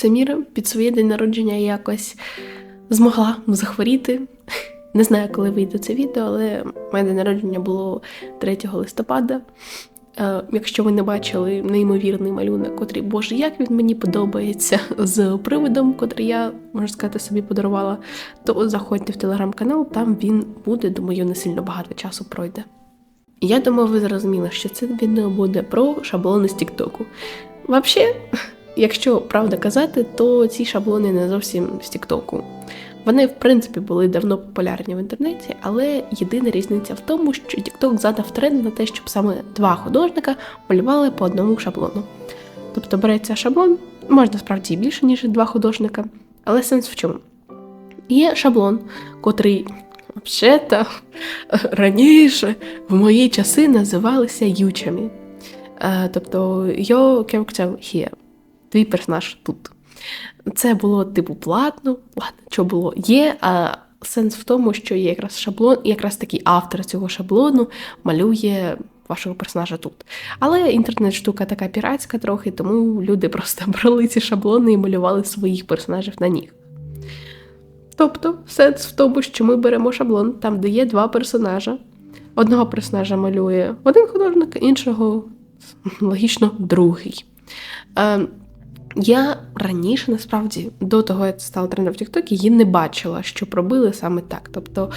це міра під своє день народження якось змогла захворіти. Не знаю, коли вийде це відео, але моє день народження було 3 листопада. Е, Якщо ви не бачили неймовірний малюнок, котрий, боже, як він мені подобається з привидом, котрий я, можна сказати, собі подарувала, то заходьте в телеграм-канал, там він буде, думаю, не сильно багато часу пройде. Я думаю, ви зрозуміли, що це відео буде про шаблони з Тіктоку. Взагалі, якщо правда казати, то ці шаблони не зовсім з Тіктоку. Вони, в принципі, були давно популярні в інтернеті, але єдина різниця в тому, що TikTok задав тренд на те, щоб саме два художника малювали по одному шаблону. Тобто береться шаблон, можна справді більше, ніж два художника, але сенс в чому? Є шаблон, котрий взагалі раніше в мої часи називалися ючами. Е, Тобто, your character here, твій персонаж тут. Це було типу платно, ладно, що було є. А сенс в тому, що є якраз шаблон, і якраз такий автор цього шаблону малює вашого персонажа тут. Але інтернет-штука така піратська трохи, тому люди просто брали ці шаблони і малювали своїх персонажів на них. Тобто, сенс в тому, що ми беремо шаблон, там, де є два персонажа. Одного персонажа малює один художник, іншого логічно другий. Я раніше, насправді, до того, як це стало трендом в Тіктокі, її не бачила, що пробили саме так. Тобто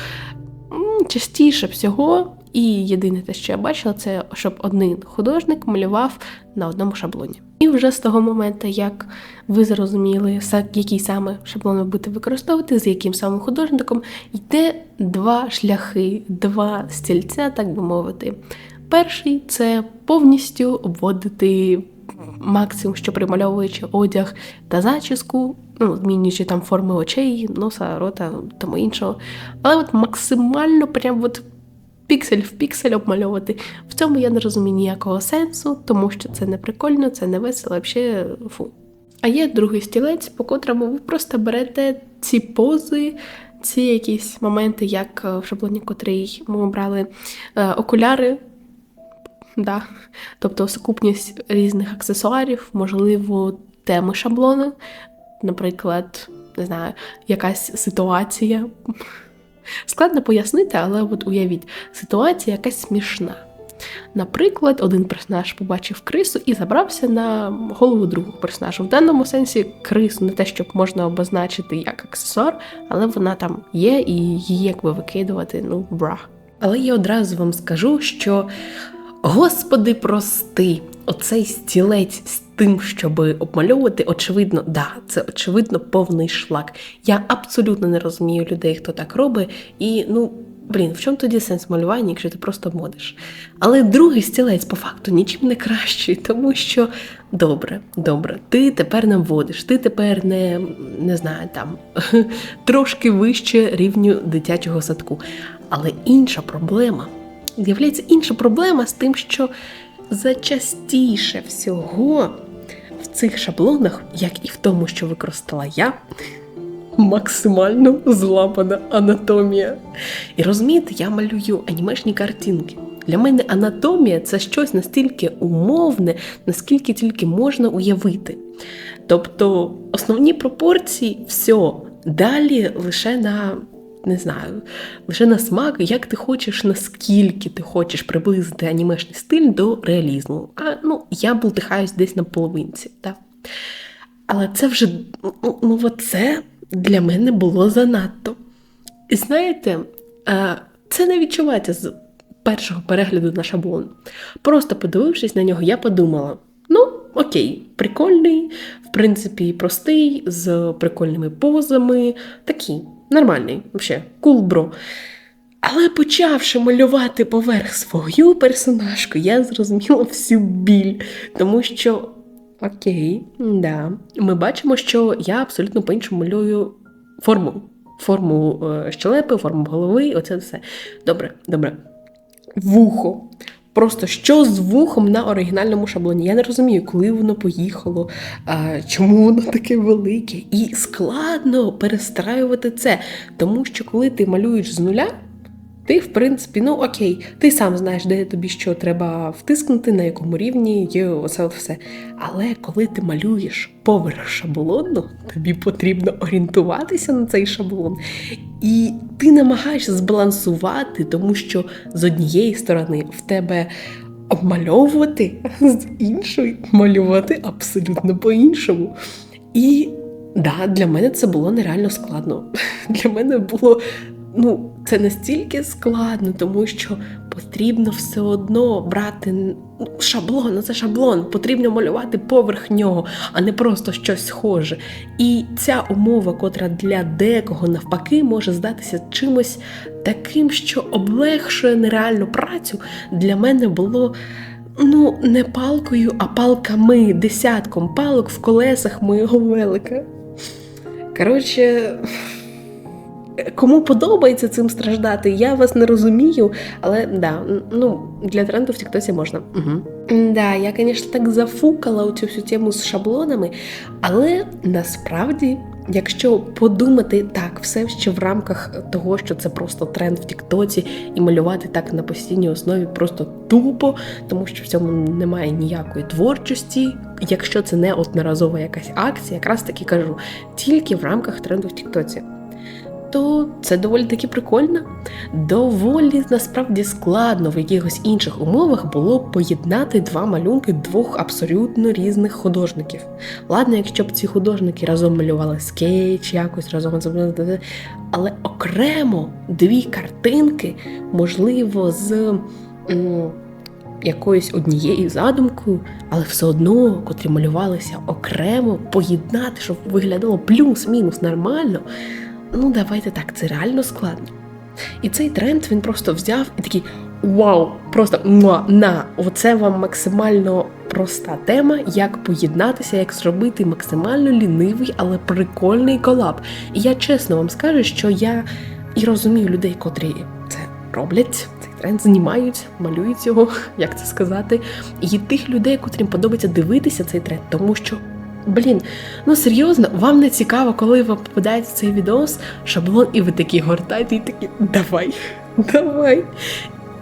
частіше всього, і єдине те, що я бачила, це щоб один художник малював на одному шаблоні. І вже з того моменту, як ви зрозуміли, який саме шаблон ви будете використовувати, з яким саме художником, йде два шляхи, два стільця, так би мовити. Перший це повністю обводити максимум, що примальовуючи одяг та зачіску, ну, змінюючи там форми очей, носа, рота, тому іншого. Але от максимально прям от піксель в піксель обмальовувати. В цьому я не розумію ніякого сенсу, тому що це не прикольно, це не весело, взагалі фу. А є другий стілець, по котрому ви просто берете ці пози, ці якісь моменти, як е, в шаблоні, котрий ми обрали е, окуляри. Да. Тобто сукупність різних аксесуарів, можливо, теми шаблону, наприклад, не знаю, якась ситуація. Складно пояснити, але от уявіть, ситуація якась смішна. Наприклад, один персонаж побачив крису і забрався на голову другого персонажа. В даному сенсі крису не те, щоб можна обозначити як аксесуар, але вона там є, і її якби викидувати, ну, бра. Але я одразу вам скажу, що Господи, прости, оцей стілець з тим, щоб обмальовувати, очевидно, да, це очевидно повний шлак. Я абсолютно не розумію людей, хто так робить, і ну. Блін, в чому тоді сенс малювання, якщо ти просто модиш? Але другий стілець по факту нічим не кращий, тому що добре, добре, ти тепер наводиш, ти тепер не, не знаю, там трошки вище рівню дитячого садку. Але інша проблема з'являється інша проблема з тим, що зачастіше всього в цих шаблонах, як і в тому, що використала я, максимально зламана анатомія. І розумієте, я малюю анімешні картинки. Для мене анатомія це щось настільки умовне, наскільки тільки можна уявити. Тобто основні пропорції все, далі лише на не знаю, лише на смак, як ти хочеш, наскільки ти хочеш приблизити анімешний стиль до реалізму. А ну, я бултихаюсь десь на половинці. Так? Але це вже ну, ну, це для мене було занадто. І знаєте, е, це не відчувається з першого перегляду на шаблон. Просто подивившись на нього, я подумала: ну, окей, прикольний, в принципі, простий, з прикольними позами, такий. Нормальний, взагалі, кул бро. Але почавши малювати поверх свою персонажку, я зрозуміла всю біль. Тому що, окей, да, ми бачимо, що я абсолютно по-іншому малюю форму. Форму е, щелепи, форму голови, оце все. Добре, добре. Вухо. Просто що з вухом на оригінальному шаблоні? Я не розумію, коли воно поїхало, чому воно таке велике. І складно перестраювати це. Тому що коли ти малюєш з нуля, Ти, в принципі, ну окей, ти сам знаєш, де тобі що треба втискнути, на якому рівні, і оце все. Але коли ти малюєш поверх шаблону, тобі потрібно орієнтуватися на цей шаблон. І ти намагаєшся збалансувати, тому що з однієї сторони в тебе обмальовувати, з іншої малювати абсолютно по-іншому. І да, для мене це було нереально складно. Для мене було ну, це настільки складно, тому що потрібно все одно брати шаблон, ну це шаблон, потрібно малювати поверх нього, а не просто щось схоже. І ця умова, котра для декого навпаки може здатися чимось таким, що облегшує нереальну працю, для мене було. Ну, не палкою, а палками, десятком палок в колесах моєго велика. Коротше, Кому подобається цим страждати, я вас не розумію, але да, ну для тренду в Тіктосі можна. Угу. Да, я, звісно, так зафукала у цю всю тему з шаблонами, але насправді, якщо подумати так, все ще в рамках того, що це просто тренд в Тіктоці, і малювати так на постійній основі просто тупо, тому що в цьому немає ніякої творчості. Якщо це не одноразова якась акція, якраз таки кажу, тільки в рамках тренду в Тіктоці то це доволі таки прикольно. Доволі насправді складно в якихось інших умовах було б поєднати два малюнки двох абсолютно різних художників. Ладно, якщо б ці художники разом малювали скетч, якось разом але окремо дві картинки, можливо, з. Якоюсь однією задумкою, але все одно, котрі малювалися окремо, поєднати, щоб виглядало плюс-мінус нормально ну давайте так, це реально складно. І цей тренд він просто взяв і такий вау! Просто муа, на! Оце вам максимально проста тема, як поєднатися, як зробити максимально лінивий, але прикольний колаб. І я чесно вам скажу, що я і розумію людей, котрі це роблять. Тренд знімають, малюють його, як це сказати, і тих людей, котрим подобається дивитися цей тренд, тому що Блін, ну серйозно, вам не цікаво, коли вам попадається цей відос, шаблон, і ви такі гортаєте, і такі давай, давай.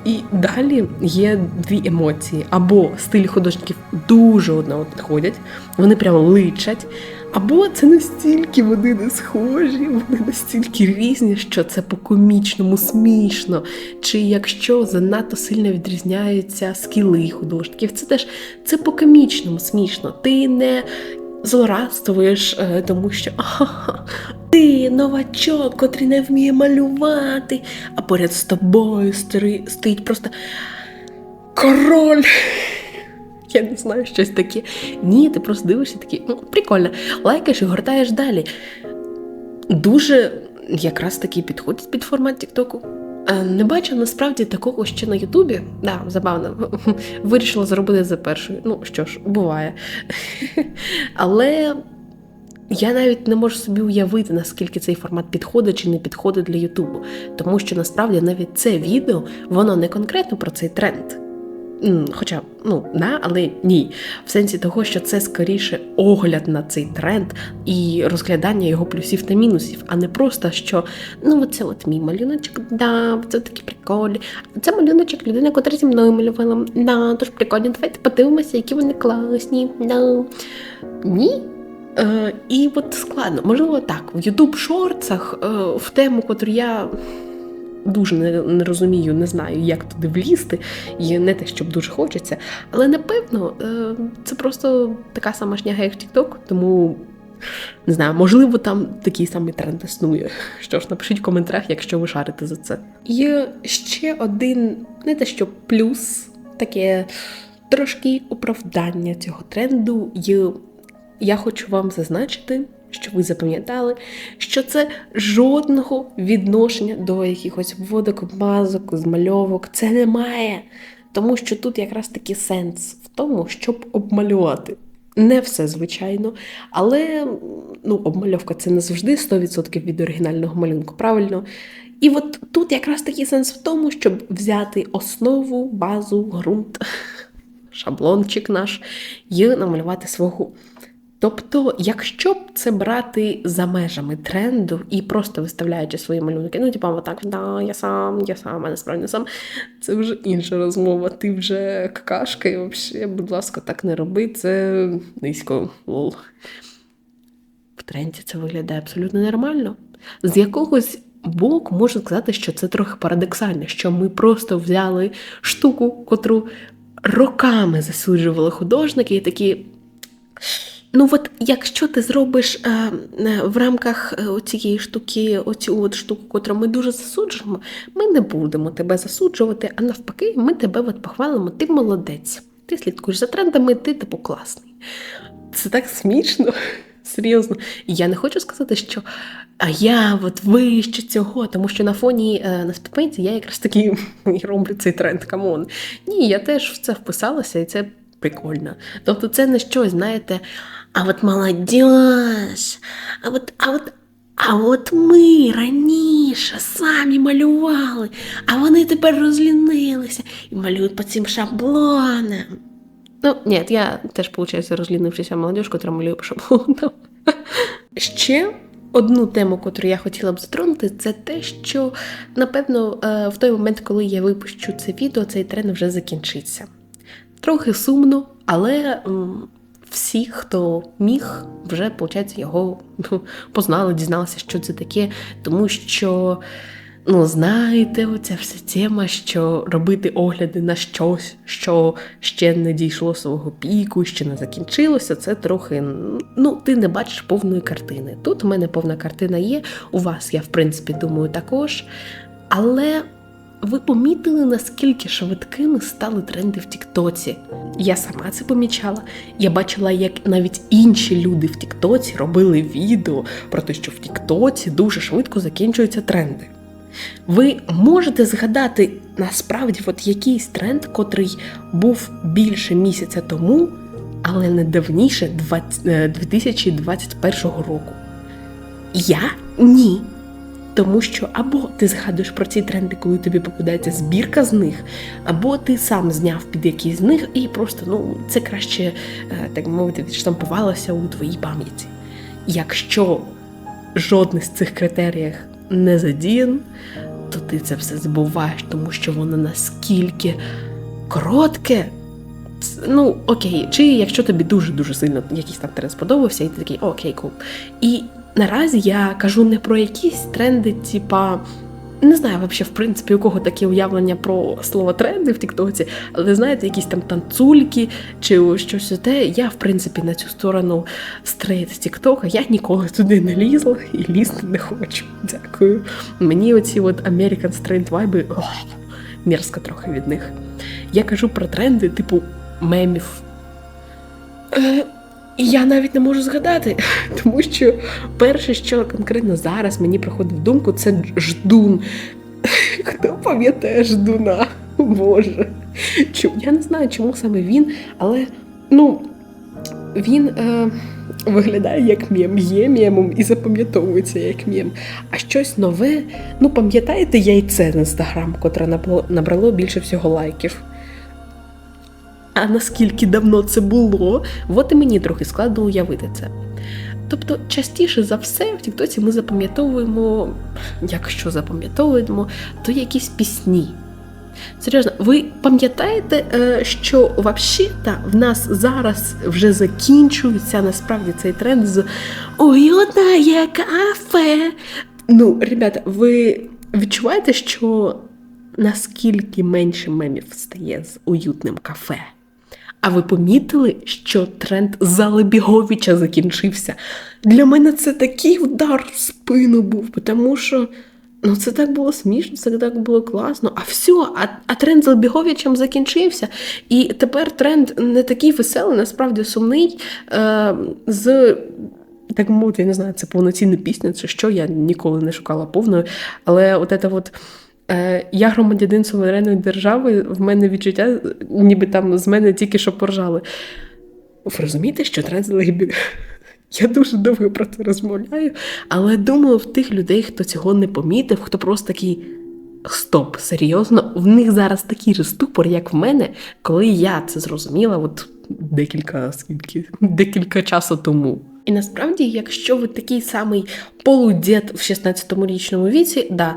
І далі є дві емоції: або стилі художників дуже одного підходять, вони прямо личать, або це настільки вони не схожі, вони настільки різні, що це по-комічному смішно. Чи якщо занадто сильно відрізняються скіли художників, це теж це по-комічному смішно. Ти не злорадствуєш, е, тому що ти новачок, котрий не вміє малювати, а поряд з тобою стоїть просто король. Я не знаю щось таке. Ні, ти просто дивишся такі, ну, прикольно, лайкаєш і гортаєш далі. Дуже якраз таки підходить під формат Тіктоку. Е, не бачу насправді такого ще на Ютубі. Да, забавно. Вирішила зробити за першою. Ну що ж, буває. Але я навіть не можу собі уявити, наскільки цей формат підходить чи не підходить для Ютубу. Тому що насправді навіть це відео, воно не конкретно про цей тренд. Хоча, ну, на, але ні. В сенсі того, що це скоріше огляд на цей тренд і розглядання його плюсів та мінусів, а не просто що ну оце от мій малюночок, да, це такі прикольні. Це малюночок людина, яка зі мною малювала. Да, тож прикольно, давайте подивимося, які вони класні. Да. Ні. Е, І от складно, можливо, так, в youtube шорцах е, в тему, котру я дуже не, не розумію, не знаю, як туди влізти, і не те, щоб дуже хочеться. Але напевно, е, це просто така сама шняга, як TikTok, тому. Не знаю, можливо, там такий самий тренд існує. Що ж, напишіть в коментарях, якщо ви шарите за це. Є ще один, не те, що плюс, таке трошки оправдання цього тренду. І я хочу вам зазначити, що ви запам'ятали, що це жодного відношення до якихось вводок, обмазок, змальовок це немає. Тому що тут якраз таки сенс в тому, щоб обмалювати. Не все, звичайно, але ну, обмальовка це не завжди 100% від оригінального малюнку, правильно? І от тут якраз такий сенс в тому, щоб взяти основу, базу, ґрунт, шаблончик наш і намалювати свого Тобто, якщо б це брати за межами тренду і просто виставляючи свої малюнки, ну типа, отак, да, я сам, я сам, а насправді сам, це вже інша розмова. Ти вже какашка, і взагалі, будь ласка, так не роби, це низько лол. В тренді це виглядає абсолютно нормально. З якогось боку можу сказати, що це трохи парадоксально, що ми просто взяли штуку, котру роками засуджували художники, і такі. Ну, от якщо ти зробиш е, е, в рамках е, цієї штуки, оцю от штуку, котру ми дуже засуджуємо, ми не будемо тебе засуджувати, а навпаки, ми тебе от похвалимо, ти молодець. Ти слідкуєш за трендами, ти типу класний. Це так смішно, серйозно. Я не хочу сказати, що а я от вище цього, тому що на фоні е, на спідпейнті я якраз таки роблю цей тренд, камон. Ні, я теж в це вписалася, і це прикольно. Тобто це не щось, знаєте, а от молодіж, а от, а от, а от ми раніше самі малювали, а вони тепер розлінилися і малюють по цим шаблонам. Ну, ні, я теж, виходить, розлінившися молодіж, котра малює по шаблонам. Ще одну тему, яку я хотіла б затронути, це те, що напевно е, в той момент, коли я випущу це відео, цей тренд вже закінчиться. Трохи сумно, але всі, хто міг, вже, виходить, його познали, дізналися, що це таке, тому що. Ну, знаєте, оця вся тема, що робити огляди на щось, що ще не дійшло свого піку, ще не закінчилося, це трохи. Ну, ти не бачиш повної картини. Тут у мене повна картина є, у вас, я, в принципі, думаю, також. Але ви помітили, наскільки швидкими стали тренди в Тіктоці? Я сама це помічала. Я бачила, як навіть інші люди в Тіктоці робили відео про те, що в Тіктоці дуже швидко закінчуються тренди. Ви можете згадати насправді от якийсь тренд, котрий був більше місяця тому, але не давніше 2021 е, року. Я ні. Тому що або ти згадуєш про ці тренди, коли тобі попадається збірка з них, або ти сам зняв під якийсь з них, і просто ну, це краще, е, так мовити, відштампувалося у твоїй пам'яті. Якщо жодний з цих критеріїв не задіян, то ти це все забуваєш, тому що воно наскільки коротке. Ну, окей, чи якщо тобі дуже-дуже сильно якийсь там тренд сподобався, і ти такий окей, кул. І наразі я кажу не про якісь тренди, типа. Не знаю, взагалі, в принципі, у кого таке уявлення про слово тренди в Тіктоці, але знаєте, якісь там танцульки чи щось те. Я, в принципі, на цю сторону стрейт Тіктока я ніколи туди не лізла і лізти не хочу. Дякую. Мені оці от American Straight вайби мерзко трохи від них. Я кажу про тренди, типу мемів. Е, я навіть не можу згадати, тому що перше, що конкретно зараз мені приходить в думку, це ждун. Хто пам'ятає ждуна? Боже. Чому? Я не знаю, чому саме він, але ну, він е, виглядає як мєм, є мємом і запам'ятовується як мєм. А щось нове, ну пам'ятаєте яйце на інстаграм, котре набрало більше всього лайків? А наскільки давно це було, от і мені трохи складно уявити це. Тобто, частіше за все, в Тіктоці ми запам'ятовуємо, якщо запам'ятовуємо, то якісь пісні. Серйозно, ви пам'ятаєте, е, що взагалі в нас зараз вже закінчується насправді цей тренд з уютне кафе. Ну, ребята, ви відчуваєте, що наскільки менше мемів стає з уютним кафе? А ви помітили, що тренд Залебіговича закінчився? Для мене це такий удар в спину був, тому що ну це так було смішно, це так було класно. А все, а а тренд Залебіговичем закінчився. І тепер тренд не такий веселий, насправді сумний. Е, з так мовити, я не знаю, це повноцінна пісня, чи що, я ніколи не шукала повною. Але от це от я громадянин суверенної держави, в мене відчуття, ніби там з мене тільки що поржали. Ви розумієте, що транслейбі? Я дуже довго про це розмовляю, але думаю, в тих людей, хто цього не помітив, хто просто такий. Стоп, серйозно, в них зараз такий же ступор, як в мене, коли я це зрозуміла, от декілька скільки, декілька часу тому. І насправді, якщо ви такий самий полудєд в 16-річному віці, да,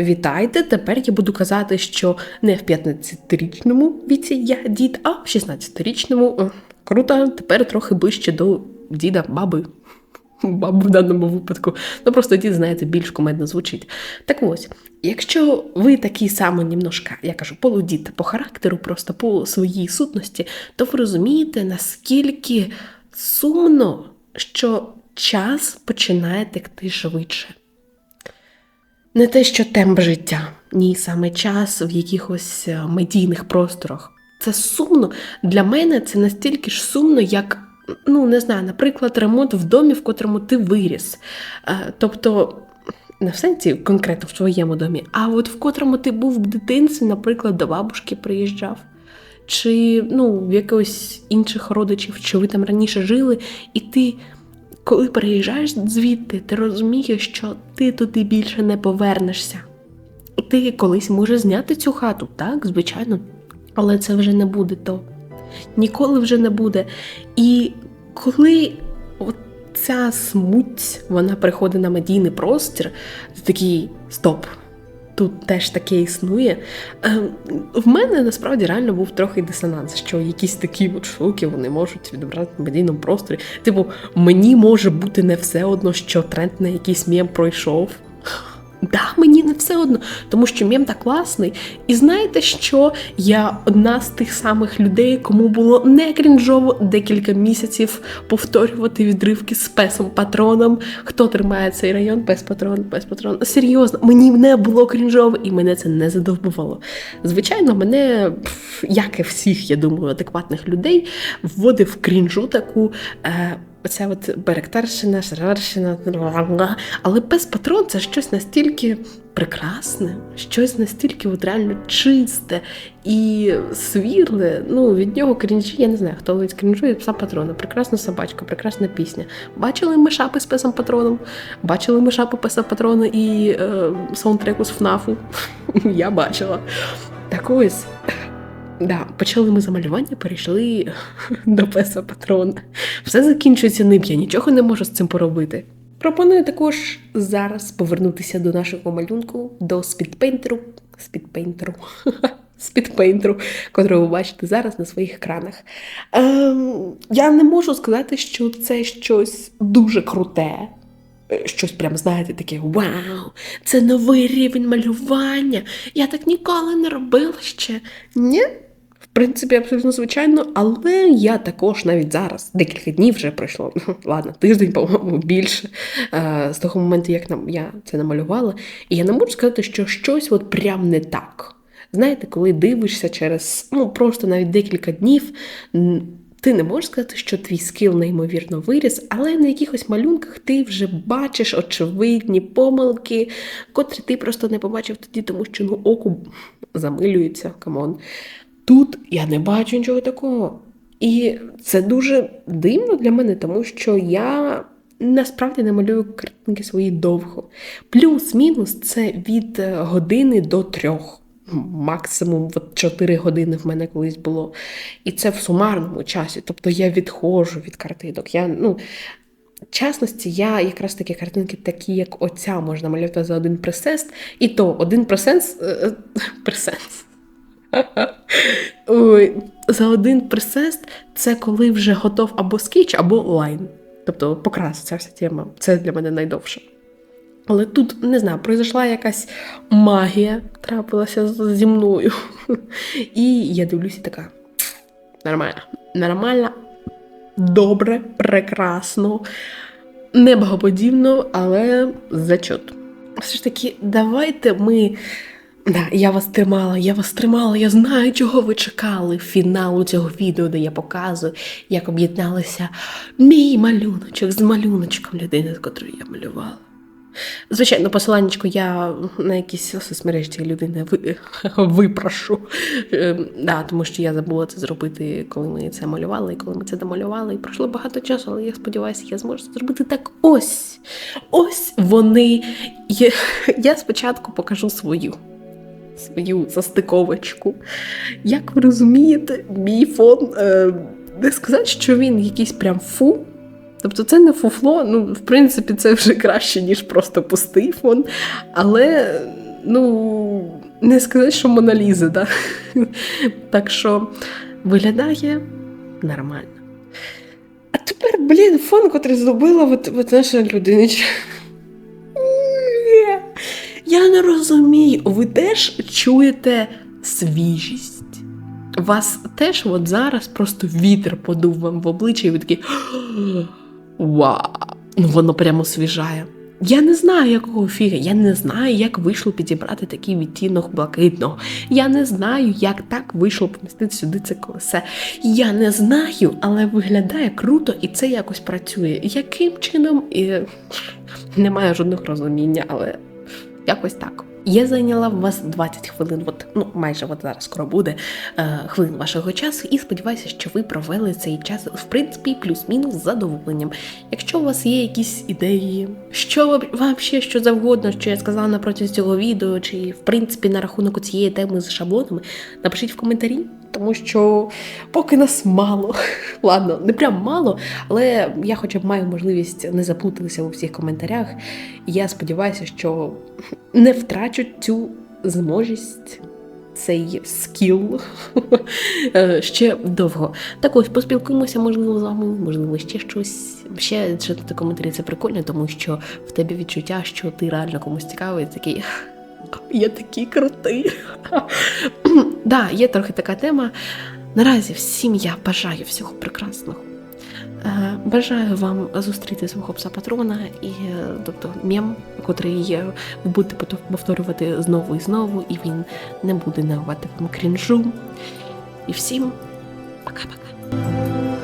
вітайте. Тепер я буду казати, що не в 15-річному віці я дід, а в 16-річному. Е, Круто, тепер трохи ближче до діда, баби. Бабу в даному випадку. Ну просто дід, знаєте, більш комедно звучить. Так ось, якщо ви такий самий німножка, я кажу, полудід по характеру, просто по своїй сутності, то ви розумієте, наскільки сумно, що час починає текти швидше. Не те, що темп життя, ні, саме час в якихось е, медійних просторах. Це сумно. Для мене це настільки ж сумно, як, ну, не знаю, наприклад, ремонт в домі, в котрому ти виріс. Е, Тобто, не в сенсі конкретно в твоєму домі, а от в котрому ти був в дитинстві, наприклад, до бабушки приїжджав. Чи ну, в якогось інших родичів, що ви там раніше жили, і ти, коли переїжджаєш звідти, ти розумієш, що ти туди більше не повернешся. Ти колись можеш зняти цю хату, так, звичайно, але це вже не буде то. Ніколи вже не буде. І коли ця смуть вона приходить на медійний простір, ти такий стоп. Тут теж таке існує. Е, в мене насправді реально був трохи дисонанс, що якісь такі от штуки вони можуть відобрати в медійному просторі. Типу, мені може бути не все одно, що тренд на якийсь мєм пройшов. Да, мені не все одно, тому що мєм так класний. І знаєте, що я одна з тих самих людей, кому було не крінжово декілька місяців повторювати відривки з песом патроном. Хто тримає цей район? Пес патрон, пес патрон. Серйозно, мені не було крінжово, і мене це не задовбувало. Звичайно, мене, як і всіх, я думаю, адекватних людей, вводив крінжу таку. Е, Оця от беректарщина, шарарщина, але пес патрон це щось настільки прекрасне, щось настільки от реально чисте і свірле. Ну, від нього крінжі, я не знаю, хто ловить крінжу від пса патрона. Прекрасна собачка, прекрасна пісня. Бачили ми шапи з песом патроном? Бачили ми шапи песа патрона і е, саундтреку з ФНАФу? Я бачила. Так ось. Да, почали ми за малювання, перейшли до песа патрона. Все закінчується ним, я нічого не можу з цим поробити. Пропоную також зараз повернутися до нашого малюнку, до спідпейнтеру, спідпейнтеру, спідпейнтеру, котрого ви бачите зараз на своїх екранах. Ем, я не можу сказати, що це щось дуже круте. Щось прям, знаєте, таке вау, це новий рівень малювання. Я так ніколи не робила ще. Ні? Принципі, абсолютно звичайно, але я також навіть зараз, декілька днів вже пройшло, ладно, тиждень, по-моєму, більше е, з того моменту, як нам я це намалювала, і я не можу сказати, що щось от прям не так. Знаєте, коли дивишся через ну, просто навіть декілька днів, ти не можеш сказати, що твій скіл неймовірно виріс, але на якихось малюнках ти вже бачиш очевидні помилки, котрі ти просто не побачив тоді, тому що ну, оку замилюється, камон. Тут я не бачу нічого такого. І це дуже дивно для мене, тому що я насправді не малюю картинки свої довго. Плюс-мінус це від е, години до трьох. Максимум 4 години в мене колись було. І це в сумарному часі. Тобто я відходжу від картинок. Я, ну, в частності, я якраз такі картинки, такі, як оця, можна малювати за один пресест. І то один пресенс. Е, пресенс. Ой, За один присест це коли вже готов або скетч, або лайн. Тобто покрас, ця вся тема. Це для мене найдовше. Але тут, не знаю, пройшла якась магія, трапилася зі мною. І я дивлюся така. Нормально. Нормально, добре, прекрасно, не богоподібно, але зачот. Все ж таки, давайте ми Да, я вас тримала, я вас тримала, я знаю, чого ви чекали фіналу цього відео, де я показую, як об'єдналися мій малюночок з малюночком людини, з котрою я малювала. Звичайно, посиланнячко я на якісь соцмережі людини випрошу, ем, да, тому що я забула це зробити, коли ми це малювали, і коли ми це домалювали. І пройшло багато часу, але я сподіваюся, я зможу це зробити так. Ось. Ось вони. Я спочатку покажу свою свою застиковочку. Як ви розумієте, мій фон е, не сказати, що він якийсь прям фу. Тобто це не фуфло, ну, в принципі, це вже краще, ніж просто пустий фон. Але, ну, не сказати, що Моналіза, да? так що виглядає нормально. А тепер, блін, фон, котрий зробила от, от наша людиничка. Я не розумію, ви теж чуєте свіжість. Вас теж от зараз просто вітер подув вам в обличчя, і ви такі вау! Ну воно прямо освіжає. Я не знаю, якого фіга, я не знаю, як вийшло підібрати такий відтінок блакитного. Я не знаю, як так вийшло помістити сюди це колесе. Я не знаю, але виглядає круто і це якось працює. Яким чином? І... Немає жодних розуміння, але якось так. Я зайняла в вас 20 хвилин, от, ну майже от зараз скоро буде е, хвилин вашого часу, і сподіваюся, що ви провели цей час в принципі плюс-мінус з задоволенням. Якщо у вас є якісь ідеї, що вам ще що завгодно, що я сказала на протязі цього відео, чи в принципі на рахунок цієї теми з шаблонами, напишіть в коментарі, тому що поки нас мало. Ладно, не прям мало, але я хоча б маю можливість не заплутатися у всіх коментарях. Я сподіваюся, що не втрачу цю зможність. Цей скіл ще довго. Так ось поспілкуємося, можливо, з вами, можливо, ще щось. Ще читати коментарі це прикольно, тому що в тебе відчуття, що ти реально комусь цікавий, такий. Я такий крутий. да, є трохи така тема. Наразі всім я бажаю всього прекрасного. Е, Бажаю вам зустріти свого пса патрона і е, тобто мем, котрий ви будете повторювати знову і знову, і він не буде навати вам крінжу. І всім пока-пока.